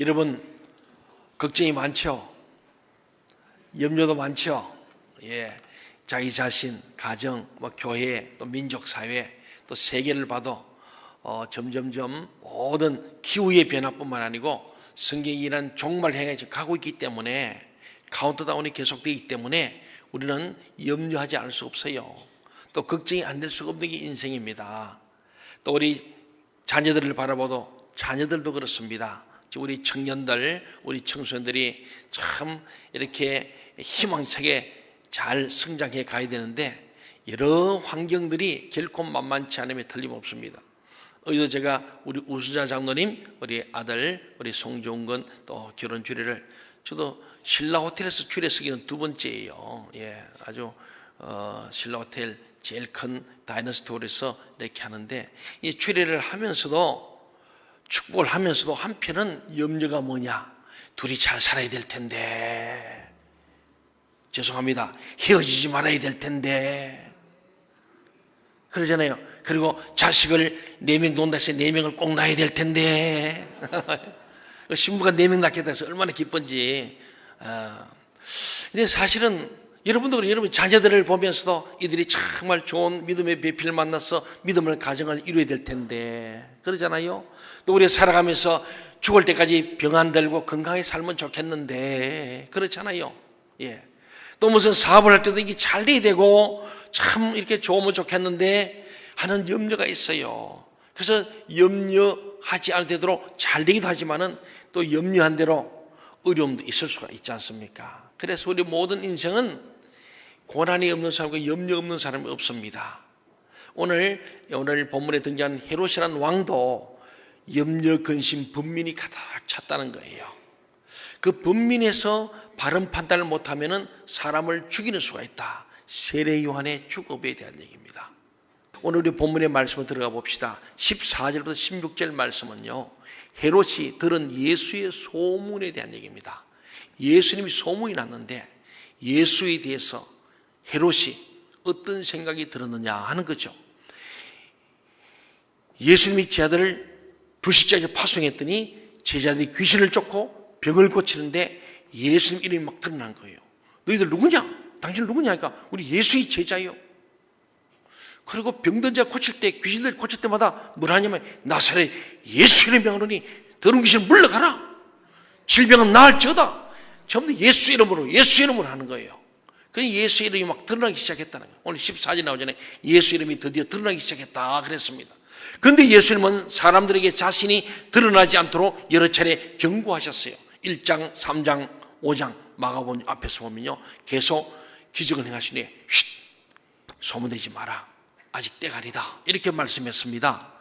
여러분 걱정이 많죠. 염려도 많죠. 예, 자기 자신, 가정, 뭐 교회, 또 민족 사회, 또 세계를 봐도 어, 점점점 모든 기후의 변화뿐만 아니고 성경이 이런 종말 행에 가고 있기 때문에 카운트다운이 계속되기 때문에 우리는 염려하지 않을 수 없어요. 또 걱정이 안 될 수가 없는 게 인생입니다. 또 우리 자녀들을 바라봐도 자녀들도 그렇습니다. 우리 청년들, 우리 청소년들이 참 이렇게 희망차게 잘 성장해 가야 되는데 여러 환경들이 결코 만만치 않음에 틀림없습니다. 어제도 제가 우리 우수자 장로님, 우리 아들, 우리 송종근 또 결혼 주례를 저도 신라 호텔에서 주례 쓰기는 두 번째예요. 예, 아주 어, 신라 호텔 제일 큰 다이너스티 홀에서 이렇게 하는데 이 주례를 하면서도 축복을 하면서도 한편은 염려가 뭐냐? 둘이 잘 살아야 될 텐데. 죄송합니다. 헤어지지 말아야 될 텐데. 그러잖아요. 그리고 자식을 네 명 논다 해서 네 명을 꼭 낳아야 될 텐데. 신부가 네 명 낳겠다 해서 얼마나 기쁜지. 어. 근데 사실은 그래요. 여러분 자녀들을 보면서도 이들이 정말 좋은 믿음의 배필을 만나서 믿음을 가정을 이루어야 될 텐데 그러잖아요. 또 우리가 살아가면서 죽을 때까지 병 안 들고 건강하게 살면 좋겠는데 그렇잖아요. 예. 또 무슨 사업을 할 때도 이게 잘 돼야 되고 참 이렇게 좋으면 좋겠는데 하는 염려가 있어요. 그래서 염려하지 않을 되도록 잘 되기도 하지만은 또 염려한 대로 어려움도 있을 수가 있지 않습니까? 그래서 우리 모든 인생은 고난이 없는 사람과 염려 없는 사람이 없습니다. 오늘 오늘 본문에 등장한 헤롯이라는 왕도 염려 근심 분민이 가득 찼다는 거예요. 그 분민에서 바른 판단을 못하면은 사람을 죽이는 수가 있다. 세례 요한의 주급에 대한 얘기입니다. 오늘 우리 본문의 말씀을 들어가 봅시다. 14절부터 16절 말씀은요. 헤롯이 들은 예수의 소문에 대한 얘기입니다. 예수님이 소문이 났는데 예수에 대해서 헤롯이 어떤 생각이 들었느냐 하는 거죠. 예수님이 제자들을 불식자에게 파송했더니 제자들이 귀신을 쫓고 병을 고치는데 예수님 이름이 막 드러난 거예요. 너희들 누구냐? 당신 누구냐? 하니까 우리 예수의 제자요. 그리고 병든 자 고칠 때 귀신들 고칠 때마다 뭘 하냐면 나사렛 예수 이름 명하노니 더러운 귀신 물러가라. 질병은 나을지어다. 전부 예수 이름으로 예수 이름으로 하는 거예요. 그니 예수 이름이 막 드러나기 시작했다는 거예요. 오늘 14절 나오전에 예수 이름이 드디어 드러나기 시작했다 그랬습니다. 그런데 예수님은 사람들에게 자신이 드러나지 않도록 여러 차례 경고하셨어요. 1장, 3장, 5장 마가본 앞에서 보면요. 계속 기적을 행하시니 쉿 소문내지 마라. 아직 때가 아니다. 이렇게 말씀했습니다.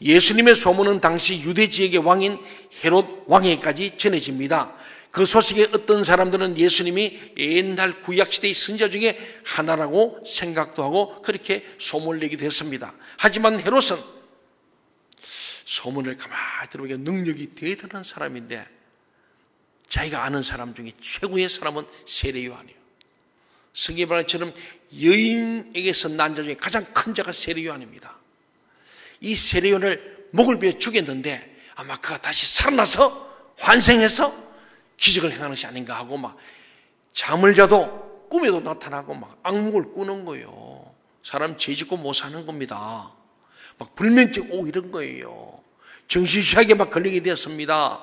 예수님의 소문은 당시 유대 지역의 왕인 헤롯 왕에게까지 전해집니다. 그 소식에 어떤 사람들은 예수님이 옛날 구약시대의 선자 중에 하나라고 생각도 하고 그렇게 소문을 내기도 했습니다. 하지만 헤롯은 소문을 가만히 들어보니까 능력이 대단한 사람인데 자기가 아는 사람 중에 최고의 사람은 세례 요한이에요. 성경에 말한 것처럼 여인에게서 난 자 중에 가장 큰 자가 세례 요한입니다. 이 세례 요한을 목을 베어 죽였는데 아마 그가 다시 살아나서 환생해서 기적을 행하는 것이 아닌가 하고 막 잠을 자도 꿈에도 나타나고 막 악몽을 꾸는 거예요. 사람 죄 짓고 못 사는 겁니다. 막 불면증 오 이런 거예요. 정신취하게 막 걸리게 되었습니다.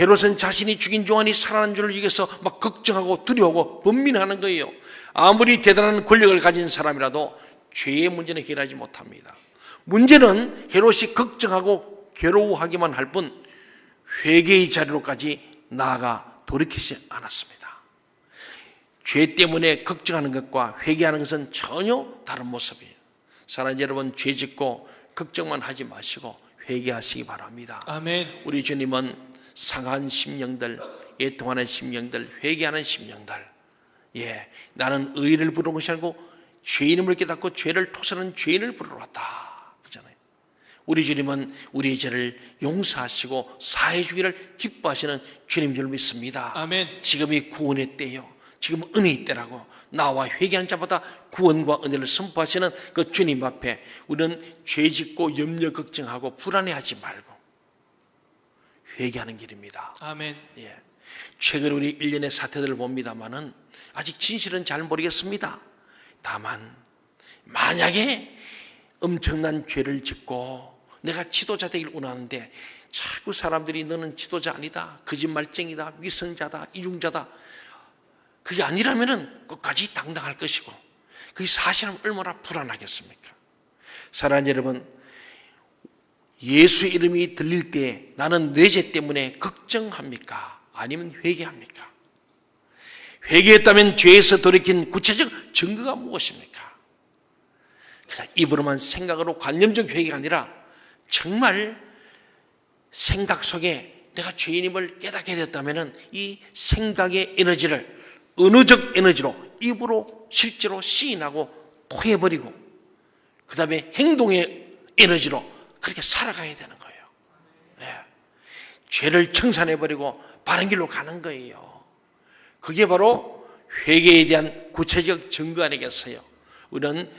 헤롯은 자신이 죽인 요한이 살아난 줄을 위해서 막 걱정하고 두려워하고 번민하는 거예요. 아무리 대단한 권력을 가진 사람이라도 죄의 문제는 해결하지 못합니다. 문제는 헤롯이 걱정하고 괴로워하기만 할 뿐 회개의 자리로까지 나아가 돌이키지 않았습니다. 죄 때문에 걱정하는 것과 회개하는 것은 전혀 다른 모습이에요. 사랑 여러분, 죄 짓고 걱정만 하지 마시고 회개하시기 바랍니다. 아멘. 우리 주님은 상한 심령들, 애통하는 심령들, 회개하는 심령들. 예, 나는 의를 부르는 것이 아니고 죄인임을 깨닫고 죄를 토서는 죄인을 부르러 왔다. 우리 주님은 우리의 죄를 용서하시고 사해 주기를 기뻐하시는 주님 줄 믿습니다. 아멘. 지금이 구원의 때요. 지금 은혜의 때라고 나와 회개한 자마다 구원과 은혜를 선포하시는 그 주님 앞에 우리는 죄 짓고 염려 걱정하고 불안해하지 말고 회개하는 길입니다. 아멘. 예. 최근 우리 일련의 사태들을 봅니다만은 아직 진실은 잘 모르겠습니다. 다만 만약에 엄청난 죄를 짓고 내가 지도자 되길 원하는데 자꾸 사람들이 너는 지도자 아니다. 거짓말쟁이다. 위선자다. 이중자다. 그게 아니라면은 끝까지 당당할 것이고 그게 사실은 얼마나 불안하겠습니까? 사랑하는 여러분, 예수의 이름이 들릴 때 나는 뇌죄 때문에 걱정합니까? 아니면 회개합니까? 회개했다면 죄에서 돌이킨 구체적 증거가 무엇입니까? 그냥 입으로만 생각으로 관념적 회개가 아니라 정말 생각 속에 내가 죄인임을 깨닫게 됐다면 이 생각의 에너지를 은어적 에너지로 입으로 실제로 시인하고 토해버리고 그 다음에 행동의 에너지로 그렇게 살아가야 되는 거예요. 예. 죄를 청산해버리고 바른 길로 가는 거예요. 그게 바로 회개에 대한 구체적 증거 아니겠어요? 우리는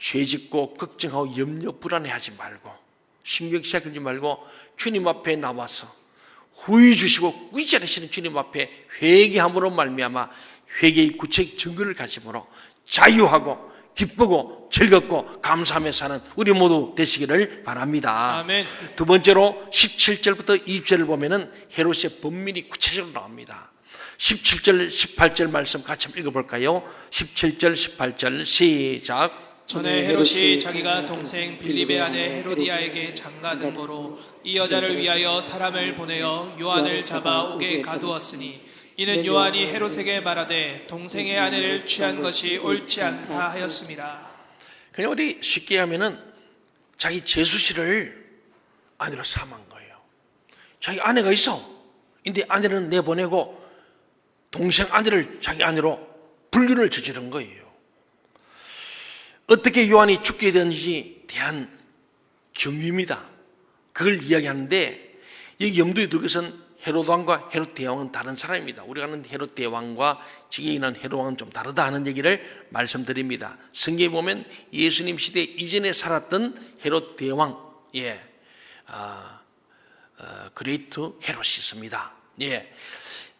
죄 짓고 걱정하고 염려 불안해하지 말고 신경 시작하지 말고 주님 앞에 나와서 후회 주시고 위자하시는 주님 앞에 회개함으로 말미암아 회개의 구체적 증거를 가짐으로 자유하고 기쁘고 즐겁고 감사하며 사는 우리 모두 되시기를 바랍니다. 아멘. 두 번째로 17절부터 20절을 보면은 헤롯의 본민이 구체적으로 나옵니다. 17절, 18절 말씀 같이 한번 읽어볼까요? 17절, 18절 시작. 전에 헤롯이 자기가 동생 빌립의 아내 헤로디아에게 장가든 거로 이 여자를 위하여 사람을 보내어 요한을 잡아 옥에 가두었으니 이는 요한이 헤롯에게 말하되 동생의 아내를 취한 것이 옳지 않다 하였습니다. 그냥 우리 쉽게 하면은 자기 재수씨를 아내로 삼은 거예요. 자기 아내가 있어. 근데 아내는 내보내고 동생 아내를 자기 아내로 분류를 저지른 거예요. 어떻게 요한이 죽게 되는지 대한 경위입니다. 그걸 이야기하는데 여기 염두에 두기 위해서는 헤롯 왕과 헤롯 대왕은 다른 사람입니다. 우리가 아는 헤롯 대왕과 지금 있는 헤롯 왕은 좀 다르다 하는 얘기를 말씀드립니다. 성경에 보면 예수님 시대 이전에 살았던 헤롯 대왕, 예, 아, 어, 그레이트 헤롯이 있습니다. 예,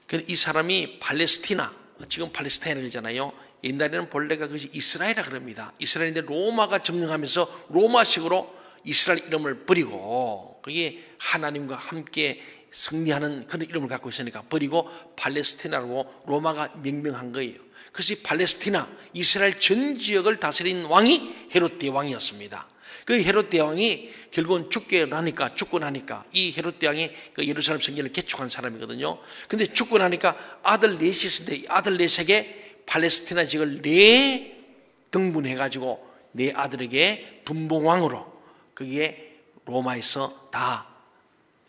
그이 사람이 팔레스티나, 지금 팔레스타인이잖아요. 옛날에는 본래가 그것이 이스라엘이라 그럽니다. 이스라엘인데 로마가 점령하면서 로마식으로 이스라엘 이름을 버리고 그게 하나님과 함께 승리하는 그런 이름을 갖고 있으니까 버리고 팔레스티나라고 로마가 명명한 거예요. 그것이 팔레스티나 이스라엘 전 지역을 다스린 왕이 헤롯 대왕이었습니다. 그 헤롯 대왕이 결국은 죽게 나니까 죽고 나니까 이 헤롯 대왕이 그 예루살렘 성전을 개축한 사람이거든요. 근데 죽고 나니까 아들 넷이 있는데 이 아들 넷에게 팔레스티나 지역을 네 등분해 가지고 네 아들에게 분봉왕으로 그게 로마에서 다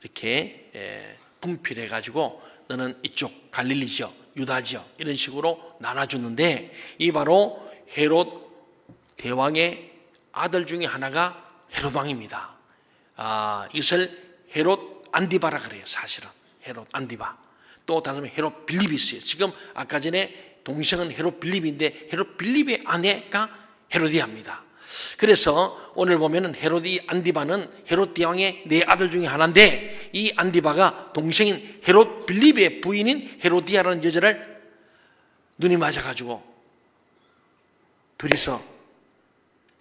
이렇게 예, 분필해 가지고 너는 이쪽 갈릴리죠, 유다죠 이런 식으로 나눠주는데 이 바로 헤롯 대왕의 아들 중에 하나가 헤롯 왕입니다. 아 이것을 헤롯 안디바라 그래요. 사실은 헤롯 안디바. 또 다른 헤롯 있어요. 지금 아까 전에 동생은 헤롯 빌립인데 헤롯 빌립의 아내가 헤로디아입니다. 그래서 오늘 보면은 헤로디 안디바는 헤롯 대왕의 네 아들 중에 하나인데 이 안디바가 동생인 헤롯 빌립의 부인인 헤로디아라는 여자를 눈이 맞아가지고 둘이서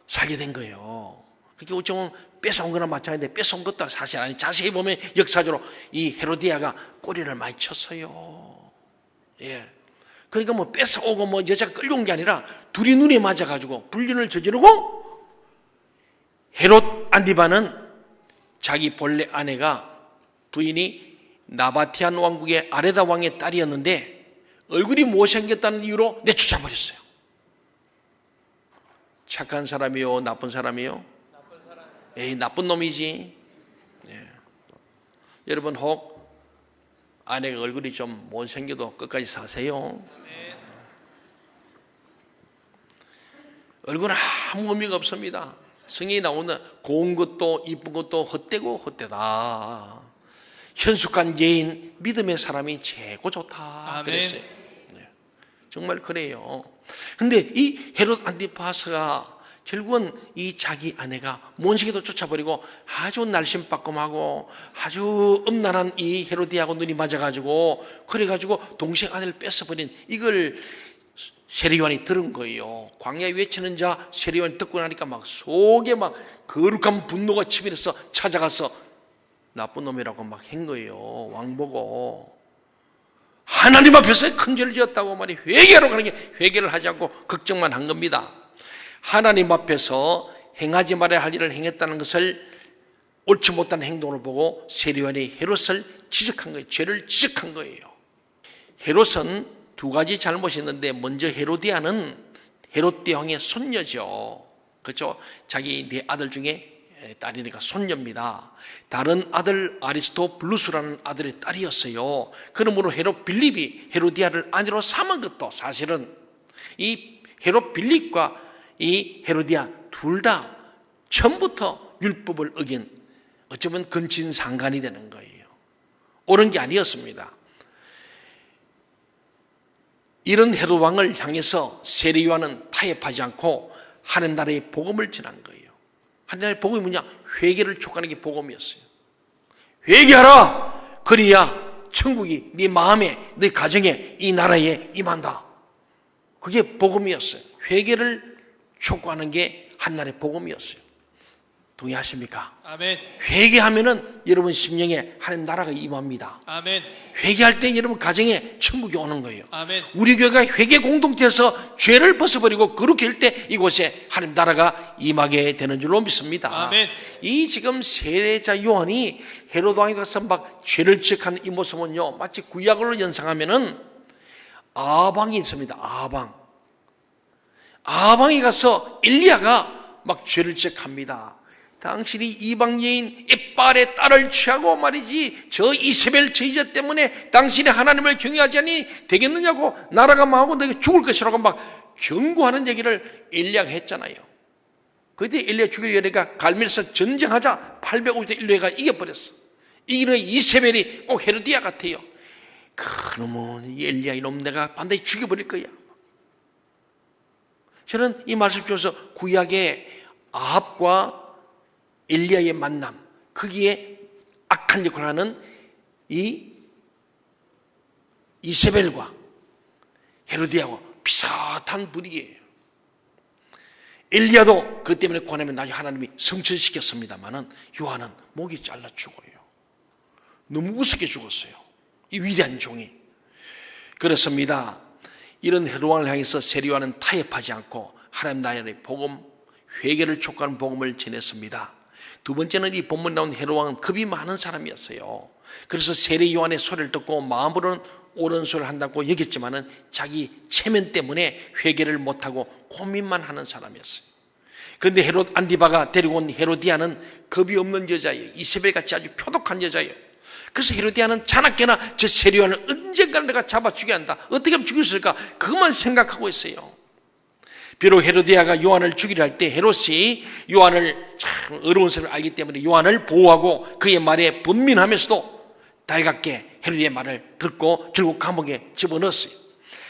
살게 된 거예요. 그게 어쩌면 뺏어온 거나 마찬가지인데 뺏어온 것도 사실 아니 자세히 보면 역사적으로 이 헤로디아가 꼬리를 많이 쳤어요. 예. 그러니까 뭐 뺏어오고 뭐 여자가 끌려온 게 아니라 둘이 눈에 맞아가지고 불륜을 저지르고 헤롯 안디바는 자기 본래 아내가 부인이 나바티안 왕국의 아레다 왕의 딸이었는데 얼굴이 못생겼다는 이유로 내쫓아버렸어요. 착한 사람이요, 나쁜 사람이요? 에이, 나쁜 놈이지. 예. 여러분, 혹 아내가 얼굴이 좀 못생겨도 끝까지 사세요. 얼굴은 아무 의미가 없습니다. 성이 나오는 고운 것도 이쁜 것도 헛되고 헛되다. 현숙한 예인, 믿음의 사람이 최고 좋다. 아멘. 그랬어요. 네. 정말 그래요. 근데 이 헤롯 안티파스가 결국은 이 자기 아내가 몬시기도 쫓아버리고 아주 날씬빠끔하고 아주 음란한 이 헤로디하고 눈이 맞아가지고 그래가지고 동생 아내를 뺏어버린 이걸 세리요한이 들은 거예요. 광야에 외치는 자 세리요한이 듣고 나니까 막 속에 막 거룩한 분노가 치밀해서 찾아가서 나쁜 놈이라고 막 한 거예요. 왕보고. 하나님 앞에서 큰 죄를 지었다고 말이 회개하러 가는 게 회개를 하지 않고 걱정만 한 겁니다. 하나님 앞에서 행하지 말아야 할 일을 행했다는 것을 옳지 못한 행동을 보고 세리완이 헤롯을 지적한 거예요. 죄를 지적한 거예요. 헤롯은 두 가지 잘못이 있는데 먼저 헤로디아는 헤롯 대왕의 손녀죠. 그렇죠? 자기 네 아들 중에 딸이니까 손녀입니다. 다른 아들 아리스토블루스라는 아들의 딸이었어요. 그러므로 헤롯 빌립이 헤로디아를 아내로 삼은 것도 사실은 이 헤롯 빌립과 이 헤로디아 둘 다 처음부터 율법을 어긴 어쩌면 근친 상간이 되는 거예요. 옳은 게 아니었습니다. 이런 헤롯 왕을 향해서 세리요한은 타협하지 않고 하나님 나라의 복음을 전한 거예요. 하나님 나라의 복음이 뭐냐? 회개를 촉구하는 게 복음이었어요. 회개하라. 그래야 천국이 네 마음에, 네 가정에, 이 나라에 임한다. 그게 복음이었어요. 회개를 촉구하는 게 한나라의 복음이었어요. 동의하십니까? 아멘. 회개하면은 여러분 심령에 하나님 나라가 임합니다. 아멘. 회개할 때 여러분 가정에 천국이 오는 거예요. 아멘. 우리 교회가 회개 공동체에서 죄를 벗어버리고 그렇게 할때 이곳에 하나님 나라가 임하게 되는 줄로 믿습니다. 아멘. 이 지금 세례자 요한이 헤로드 왕에 가서 막 죄를 지적하는 이 모습은요 마치 구약으로 연상하면은 아방이 있습니다. 아방. 아방에 가서 엘리야가 막 죄를 지적합니다. 당신이 이방 여인 에빨의 딸을 취하고 말이지 저 이세벨 제자 때문에 당신이 하나님을 경외하지 않니 되겠느냐고 나라가 망하고 너가 죽을 것이라고 막 경고하는 얘기를 엘리야가 했잖아요. 그때 엘리야 열애가 갈멜에서 전쟁하자 850대 엘리야가 이겨버렸어. 이기는 이세벨이 꼭 헤르디아 같아요. 그놈은 이 엘리야 이놈 내가 반드시 죽여버릴 거야. 저는 이 말씀 중에서 구약의 아합과 엘리야의 만남, 거기에 악한 역할을 하는 이 이세벨과 헤로디아하고 비슷한 분위기예요. 엘리야도 그 때문에 고난을 나중에 하나님이 성취시켰습니다만은 요한은 목이 잘라 죽어요. 너무 우습게 죽었어요. 이 위대한 종이. 그렇습니다. 이런 헤로왕을 향해서 세리와는 타협하지 않고 하나님 나라의 복음, 회개를 촉구하는 복음을 전했습니다. 두 번째는 이 본문 나온 헤로왕은 겁이 많은 사람이었어요. 그래서 세례 요한의 소리를 듣고 마음으로는 옳은 소리를 한다고 여겼지만은 자기 체면 때문에 회개를 못하고 고민만 하는 사람이었어요. 그런데 헤롯 안디바가 데리고 온 헤로디아는 겁이 없는 여자예요. 이세벨 같이 아주 표독한 여자예요. 그래서 헤로디아는 자나깨나 저 세리요한을 언젠가 내가 잡아 죽여야 한다. 어떻게 하면 죽일 수 있을까? 그것만 생각하고 있어요. 비록 헤로디아가 요한을 죽이려 할 때 헤롯이 요한을 참 어려운 사람을 알기 때문에 요한을 보호하고 그의 말에 분민하면서도 달갑게 헤로디의 말을 듣고 결국 감옥에 집어넣었어요.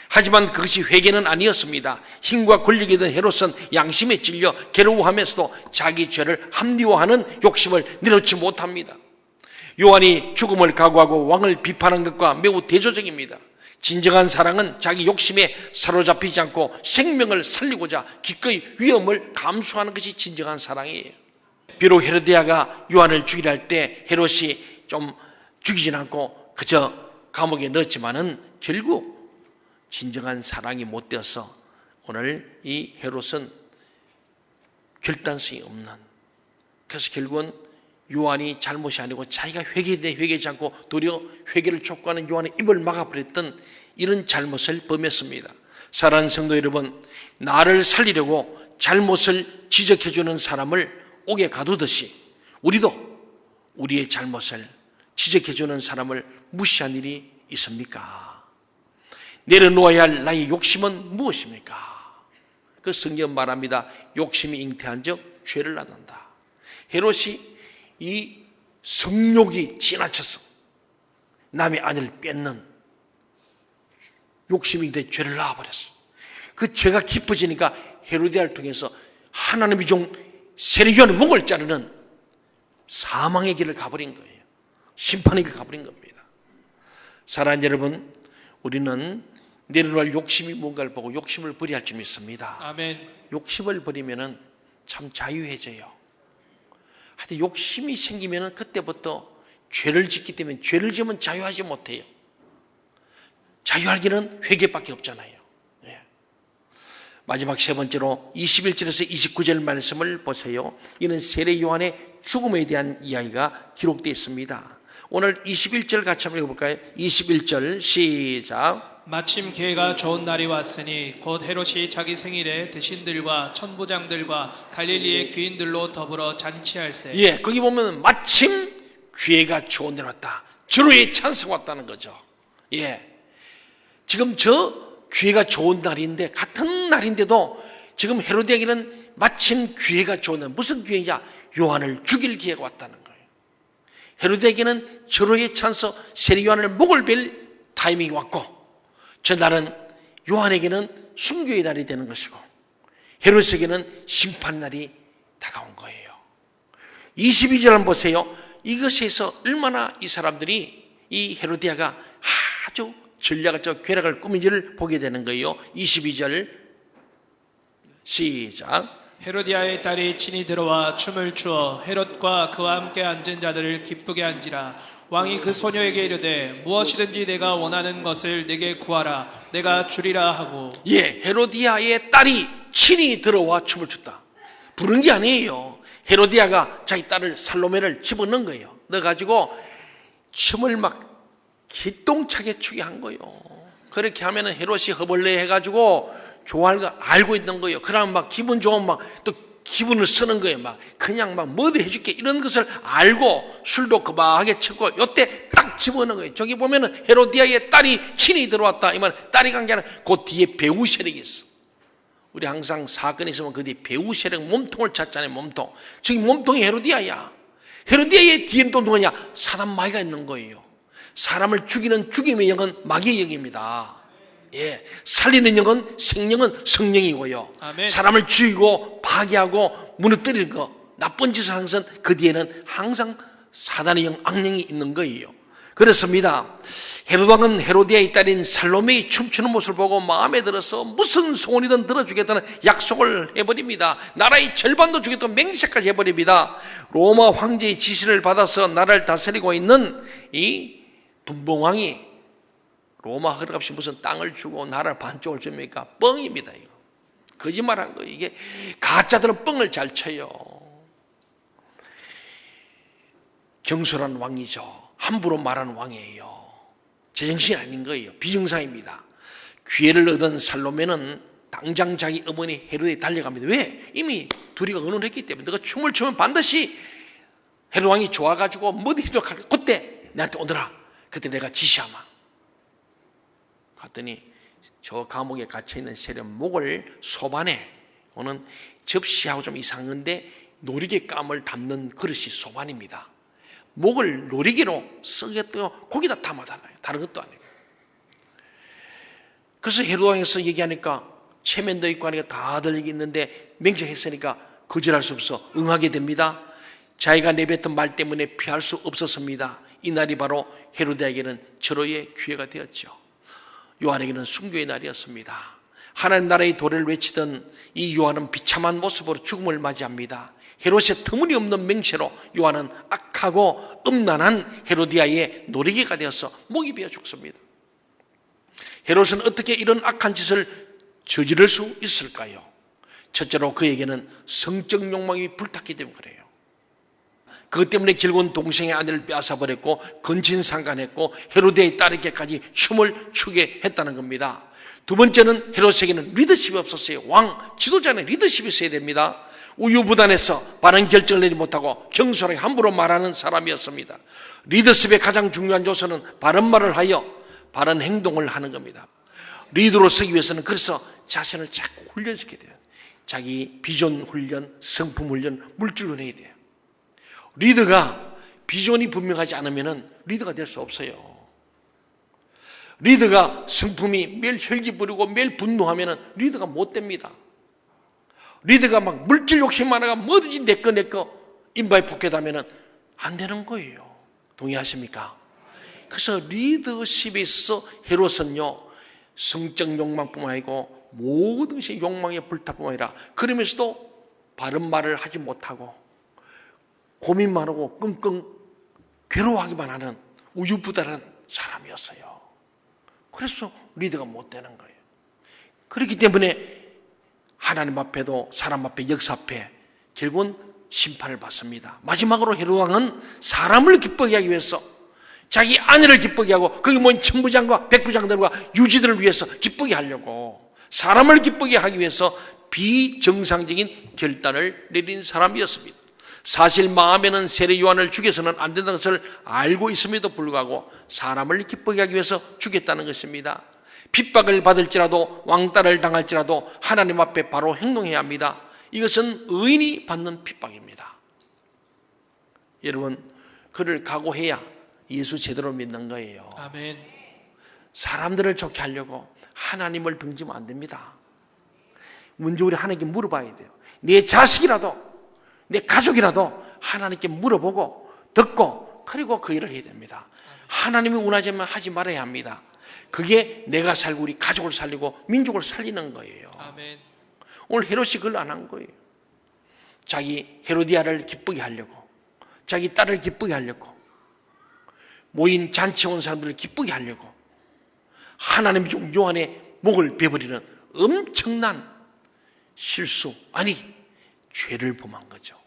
하지만 그것이 회개는 아니었습니다. 힘과 권력이 든 헤롯은 양심에 찔려 괴로워하면서도 자기 죄를 합리화하는 욕심을 내놓지 못합니다. 요한이 죽음을 각오하고 왕을 비판한 것과 매우 대조적입니다. 진정한 사랑은 자기 욕심에 사로잡히지 않고 생명을 살리고자 기꺼이 위험을 감수하는 것이 진정한 사랑이에요. 비록 헤로디아가 요한을 죽이려 할 때 헤롯이 좀 죽이진 않고 그저 감옥에 넣었지만은 결국 진정한 사랑이 못 되어서 오늘 이 헤롯은 결단성이 없는 그래서 결국은 요한이 잘못이 아니고 자기가 회개돼 회개하지 않고 도리어 회개를 촉구하는 요한의 입을 막아버렸던 이런 잘못을 범했습니다. 사랑하는 성도 여러분, 나를 살리려고 잘못을 지적해주는 사람을 옥에 가두듯이 우리도 우리의 잘못을 지적해주는 사람을 무시한 일이 있습니까? 내려놓아야 할 나의 욕심은 무엇입니까? 그 성경 말합니다. 욕심이 잉태한 적 죄를 낳는다. 헤롯이 이 성욕이 지나쳐서 남의 아내를 뺏는 욕심이 돼 죄를 낳아버렸어. 그 죄가 깊어지니까 헤로디아를 통해서 하나님의 종 세례교한의 목을 자르는 사망의 길을 가버린 거예요. 심판의 길을 가버린 겁니다. 사랑하는 여러분, 우리는 내려놓을 욕심이 뭔가를 보고 욕심을 버려야 할줄 믿습니다. 아멘. 욕심을 버리면은 참 자유해져요. 하여튼 욕심이 생기면은 그때부터 죄를 짓기 때문에 죄를 지으면 자유하지 못해요. 길은 회개밖에 없잖아요. 예. 마지막 세 번째로 21절에서 29절 말씀을 보세요. 이는 세례 요한의 죽음에 대한 이야기가 기록되어 있습니다. 오늘 21절 같이 한번 읽어볼까요? 21절 시작. 마침 기회가 좋은 날이 왔으니 곧 헤롯이 자기 생일에 대신들과 천부장들과 갈릴리의 귀인들로 더불어 잔치할세. 예, 거기 보면 마침 기회가 좋은 데 왔다. 절호의 찬스가 왔다는 거죠. 예. 지금 저 기회가 좋은 날인데 같은 날인데도 지금 헤로데에게는 마침 기회가 좋은 날 무슨 기회냐? 요한을 죽일 기회가 왔다는 거예요. 헤로데에게는 절호의 찬스 세례 요한을 목을 벨 타이밍이 왔고 저 날은 요한에게는 순교의 날이 되는 것이고 헤롯에게는 심판 날이 다가온 거예요. 22절 한번 보세요. 이것에서 얼마나 이 사람들이 이 헤로디아가 아주 전략을 저 괴락을 꾸민지를 보게 되는 거예요. 22절 시작. 헤로디아의 딸이 친히 들어와 춤을 추어 헤롯과 그와 함께 앉은 자들을 기쁘게 한지라 왕이 그 소녀에게 이르되 무엇이든지 내가 원하는 것을 내게 구하라 내가 주리라 하고 예, 헤로디아의 딸이 친히 들어와 춤을 췄다. 부른 게 아니에요. 헤로디아가 자기 딸을 살로메를 집어넣은 거예요. 넣어가지고 춤을 막 기똥차게 추게 한 거예요. 그렇게 하면은 헤롯이 허벌레 해가지고 좋아할 거 알고 있는 거예요. 그러면 막 기분 좋으면 막또 기분을 쓰는 거예요. 막 그냥 막 뭐도 해줄게 이런 것을 알고 술도 그만하게 쳤고 요때 딱 집어넣은 거예요. 저기 보면은 헤로디아의 딸이 친히 들어왔다. 이말 딸이 간 게 아니라 그 뒤에 배우 세력이 있어. 우리 항상 사건이 있으면 그 뒤에 배우 세력 몸통을 찾잖아요. 몸통. 저기 몸통이 헤로디아야. 헤로디아의 뒤에는 또 누구냐? 사단 마귀가 있는 거예요. 사람을 죽이는 죽임의 영은 마귀의 영입니다. 예. 살리는 영은 생명은 성령이고요. 아멘. 사람을 죽이고 파괴하고 무너뜨리는 거, 나쁜 짓을 하는 것은 그 뒤에는 항상 사단의 영, 악령이 있는 거예요. 그렇습니다. 헤로당은 헤로디아의 딸인 살로메의 춤추는 모습을 보고 마음에 들어서 무슨 소원이든 들어주겠다는 약속을 해버립니다. 나라의 절반도 주겠다고 맹세까지 해버립니다. 로마 황제의 지시를 받아서 나라를 다스리고 있는 이 분봉왕이 로마 허락 없이 무슨 땅을 주고 나라를 반쪽을 줍니까? 뻥입니다, 이거. 거짓말한 거예요. 이게 가짜들은 뻥을 잘 쳐요. 경솔한 왕이죠. 함부로 말하는 왕이에요. 제정신이 아닌 거예요. 비정상입니다. 기회를 얻은 살로메는 당장 자기 어머니 헤로에 달려갑니다. 왜? 이미 둘이가 의논했기 때문에 너가 춤을 추면 반드시 헤로 왕이 좋아가지고 뭐든 해도 할 거야. 그때 내한테 오너라. 그때 내가 지시하마. 갔더니 저 감옥에 갇혀 있는 세련 목을 소반에 오는 접시하고 좀 이상한데 노리개감을 담는 그릇이 소반입니다. 목을 노리개로 쓰겠다고 거기다 담아달라요. 다른 것도 아니고. 그래서 헤로당에서 얘기하니까 체면도 있고 하니까 다들 있는데 맹세했으니까 거절할 수 없어 응하게 됩니다. 자기가 내뱉은 말 때문에 피할 수 없었습니다. 이날이 바로 헤로데에게는 절호의 기회가 되었죠. 요한에게는 순교의 날이었습니다. 하나님 나라의 도래를 외치던 이 요한은 비참한 모습으로 죽음을 맞이합니다. 헤롯의 터무니없는 맹세로 요한은 악하고 음란한 헤로디아의 노리개가 되어서 목이 베어 죽습니다. 헤롯은 어떻게 이런 악한 짓을 저지를 수 있을까요? 첫째로 그에게는 성적 욕망이 불탔기 때문에 그래요. 그것 때문에 결국은 동생의 아내를 빼앗아 버렸고 건진상간했고 헤로데의 딸에게까지 춤을 추게 했다는 겁니다. 두 번째는 헤롯에게는 리더십이 없었어요. 왕 지도자는 리더십이 있어야 됩니다. 우유부단해서 바른 결정을 내지 못하고 경솔하게 함부로 말하는 사람이었습니다. 리더십의 가장 중요한 요소는 바른 말을 하여 바른 행동을 하는 겁니다. 리더로 서기 위해서는 그래서 자신을 자꾸 훈련시켜야 돼요. 자기 비전 훈련, 성품 훈련, 물질 훈련해야 돼요. 리더가 비전이 분명하지 않으면 리더가 될 수 없어요. 리더가 성품이 매일 혈기 부리고 매일 분노하면 리더가 못 됩니다. 리더가 막 물질 욕심 많아가 뭐든지 내거 내거 인바에 포켓하면은 안 되는 거예요. 동의하십니까? 그래서 리더십에 있어 헤롯은요 성적 욕망뿐만 아니고 모든 것이 욕망의 불타뿐만 아니라 그러면서도 바른 말을 하지 못하고 고민만 하고 끙끙 괴로워하기만 하는 우유부단한 사람이었어요. 그래서 리더가 못 되는 거예요. 그렇기 때문에 하나님 앞에도 사람 앞에 역사 앞에 결국은 심판을 받습니다. 마지막으로 헤롯 왕은 사람을 기쁘게 하기 위해서 자기 아내를 기쁘게 하고 거기 모인 천부장과 백부장들과 유지들을 위해서 기쁘게 하려고 사람을 기쁘게 하기 위해서 비정상적인 결단을 내린 사람이었습니다. 사실 마음에는 세례 요한을 죽여서는 안 된다는 것을 알고 있음에도 불구하고 사람을 기쁘게 하기 위해서 죽였다는 것입니다. 핍박을 받을지라도 왕따를 당할지라도 하나님 앞에 바로 행동해야 합니다. 이것은 의인이 받는 핍박입니다. 여러분, 그를 각오해야 예수 제대로 믿는 거예요. 아멘. 사람들을 좋게 하려고 하나님을 등지면 안 됩니다. 먼저 우리 하나님께 물어봐야 돼요. 내 자식이라도, 내 가족이라도 하나님께 물어보고 듣고 그리고 그 일을 해야 됩니다. 하나님이 원하지만 하지 말아야 합니다. 그게 내가 살고 우리 가족을 살리고 민족을 살리는 거예요. 아멘. 오늘 헤롯이 그걸 안 한 거예요. 자기 헤로디아를 기쁘게 하려고, 자기 딸을 기쁘게 하려고, 모인 잔치에 온 사람들을 기쁘게 하려고, 하나님의 종 요한의 목을 베버리는 엄청난 실수, 아니, 죄를 범한 거죠.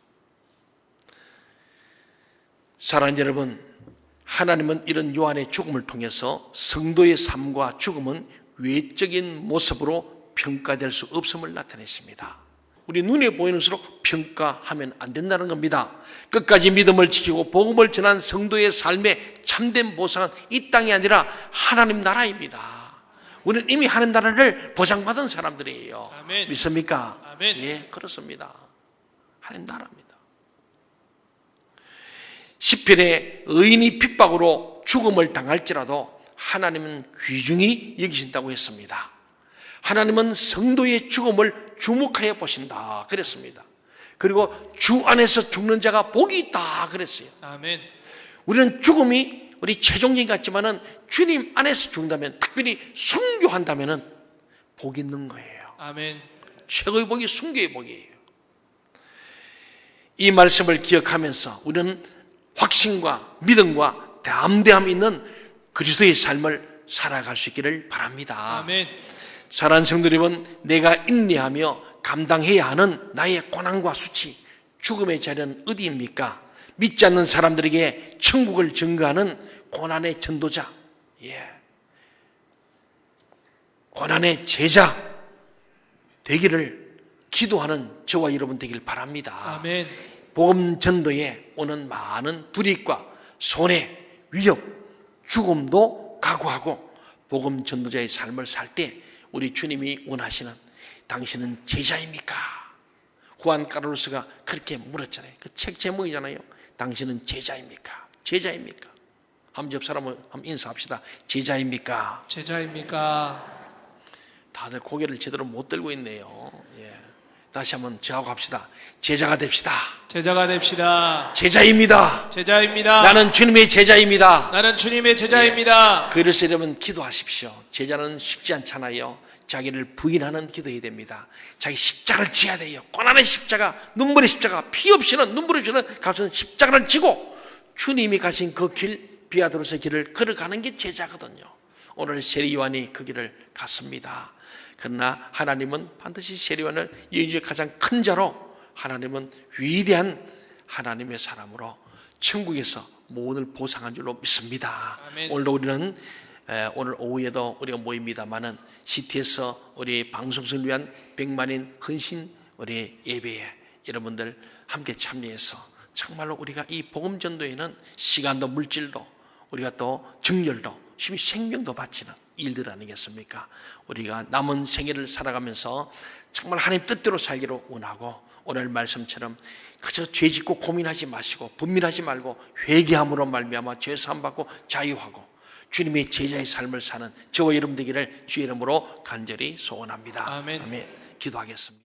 사랑하는 여러분, 하나님은 이런 요한의 죽음을 통해서 성도의 삶과 죽음은 외적인 모습으로 평가될 수 없음을 나타냈습니다. 우리 눈에 보이는 수로 평가하면 안 된다는 겁니다. 끝까지 믿음을 지키고 복음을 전한 성도의 삶의 참된 보상은 이 땅이 아니라 하나님 나라입니다. 우리는 이미 하나님 나라를 보장받은 사람들이에요. 아멘. 믿습니까? 아멘. 예, 그렇습니다. 하나님 나라입니다. 10편에 의인이 핍박으로 죽음을 당할지라도 하나님은 귀중히 여기신다고 했습니다. 하나님은 성도의 죽음을 주목하여 보신다. 그랬습니다. 그리고 주 안에서 죽는 자가 복이 있다. 그랬어요. 아멘. 우리는 죽음이 우리 최종적인 것 같지만은 주님 안에서 죽는다면 특별히 순교한다면은 복이 있는 거예요. 아멘. 최고의 복이 순교의 복이에요. 이 말씀을 기억하면서 우리는 확신과 믿음과 담대함 있는 그리스도의 삶을 살아갈 수 있기를 바랍니다. 아멘. 사랑하는 성도 여러분, 내가 인내하며 감당해야 하는 나의 고난과 수치, 죽음의 자리는 어디입니까? 믿지 않는 사람들에게 천국을 증거하는 고난의 전도자, 예. 고난의 제자 되기를 기도하는 저와 여러분 되길 바랍니다. 아멘. 복음 전도에 오는 많은 불이익과 손해, 위협, 죽음도 각오하고 복음 전도자의 삶을 살 때 우리 주님이 원하시는 당신은 제자입니까? 후안 까르로스가 그렇게 물었잖아요. 그 책 제목이잖아요. 당신은 제자입니까? 제자입니까? 한번 옆 사람을 한번 인사합시다. 제자입니까? 제자입니까? 다들 고개를 제대로 못 들고 있네요. 예. 다시 한번 저하고 합시다. 제자가 됩시다. 제자가 됩시다. 제자입니다. 제자입니다. 나는 주님의 제자입니다. 나는 주님의 제자입니다. 그러시려면 기도하십시오. 제자는 쉽지 않잖아요. 자기를 부인하는 기도해야 됩니다. 자기 십자가를 지어야 돼요. 고난의 십자가, 눈물의 십자가, 피 없이는 눈물 없이는 가수는 십자가를 지고 주님이 가신 그 길, 비아드로스의 길을 걸어가는 게 제자거든요. 오늘 세리 요한이 그 길을 갔습니다. 그러나 하나님은 반드시 세리요한을 예주의 가장 큰 자로 하나님은 위대한 하나님의 사람으로 천국에서 모든을 보상한 줄로 믿습니다. 아멘. 오늘도 우리는 에, 오늘 오후에도 우리가 모입니다만은 시티에서 우리 방송을 위한 백만인 헌신 우리 예배에 여러분들 함께 참여해서 정말로 우리가 이 복음 전도에는 시간도 물질도 우리가 또 정열도 심히 생명도 바치는 일들 아니겠습니까? 우리가 남은 생애를 살아가면서 정말 하나님 뜻대로 살기로 원하고 오늘 말씀처럼 그저 죄 짓고 고민하지 마시고 분민하지 말고 회개함으로 말미암아 죄 사함 받고 자유하고 주님의 제자의 삶을 사는 저와 여러분 되기를 주의 이름으로 간절히 소원합니다. 아멘. 기도하겠습니다.